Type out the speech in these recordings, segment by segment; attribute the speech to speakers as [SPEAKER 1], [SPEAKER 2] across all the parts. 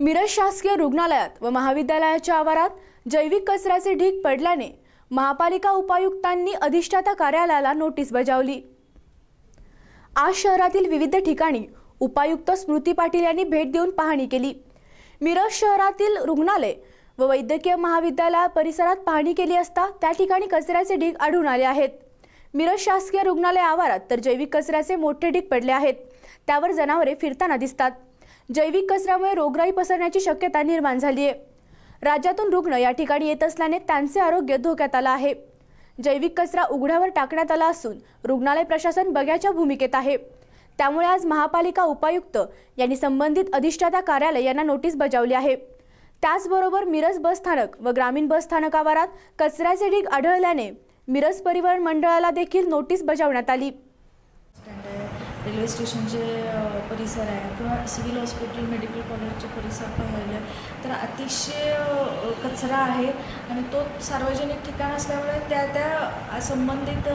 [SPEAKER 1] मिरज शासकीय रुग्णालयात व महाविद्यालयाच्या आवारात जैविक कचऱ्याचे ढीग पडल्याने महापालिका उपायुक्तांनी अधिष्ठाता कार्यालयाला नोटीस बजावली. आज शहरातील विविध ठिकाणी उपायुक्त स्मृती पाटील यांनी भेट देऊन पाहणी केली. मिरज शहरातील रुग्णालय व वैद्यकीय महाविद्यालय परिसरात पाहणी केली असता त्या ठिकाणी कचऱ्याचे ढीग आढळून आले आहेत. मिरज शासकीय रुग्णालय आवारात तर जैविक कचऱ्याचे मोठे ढीग पडले आहेत. त्यावर जनावरे फिरताना दिसतात. जैविक कचऱ्यामुळे रोगराई पसरण्याची शक्यता निर्माण झाली आहे. राज्यातून रुग्ण या ठिकाणी येत असल्याने त्यांचे आरोग्य धोक्यात आलं आहे. जैविक कचरा उघड्यावर टाकण्यात आला असून रुग्णालय प्रशासन बघ्याच्या भूमिकेत आहे. त्यामुळे आज महापालिका उपायुक्त यांनी संबंधित अधिष्ठाता कार्यालय यांना नोटीस बजावली आहे. त्याचबरोबर मिरज बस स्थानक व ग्रामीण बस स्थानक आवारात कचऱ्याचे ढीग आढळल्याने मिरज परिवहन मंडळाला देखील नोटीस बजावण्यात आली.
[SPEAKER 2] आहे रेल्वे स्टेशनचे परिसर आहे किंवा सिव्हिल हॉस्पिटल मेडिकल कॉलेजचे परिसर पाहिले तर अतिशय कचरा आहे आणि तो सार्वजनिक ठिकाण असल्यामुळे त्या त्या संबंधित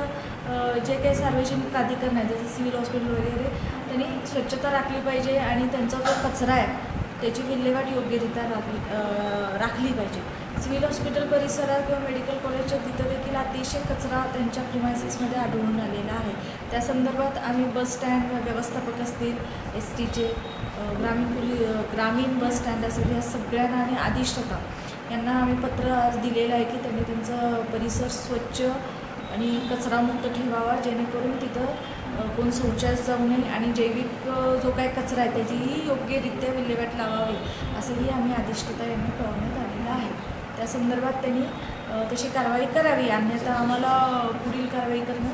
[SPEAKER 2] जे काही सार्वजनिक अधिकरण आहे जसं सिव्हिल हॉस्पिटल वगैरे त्यांनी स्वच्छता राखली पाहिजे आणि त्यांचा जो कचरा आहे त्याची विल्हेवाट योग्यरित्या राखली राखली पाहिजे. सिव्हिल हॉस्पिटल परिसरात किंवा मेडिकल कॉलेजच्या तिथं देखील अतिशय कचरा त्यांच्या प्रिमायसेसमध्ये आढळून आलेला आहे. त्या संदर्भात आम्ही बस स्टँड व्यवस्थापक असतील एस टीचे ग्रामीण पोली ग्रामीण बस स्टँड असेल या सगळ्यांना आणि आदिष्टता यांना आम्ही पत्र आज दिलेलं आहे की त्यांनी त्यांचं परिसर स्वच्छ आणि कचरामुक्त ठेवावा जेणेकरून तिथं कोण शौचास जाऊ नये आणि जैविक जो काय कचरा आहे त्याचीही योग्यरित्या विल्हेवाट लावावी असंही आम्ही अधिष्ठता यांनी कळवण्यात आलेलं आहे. त्या संदर्भात त्यांनी तशी कारवाई करावी अन्यथा आम्हाला पुढील कारवाई करणं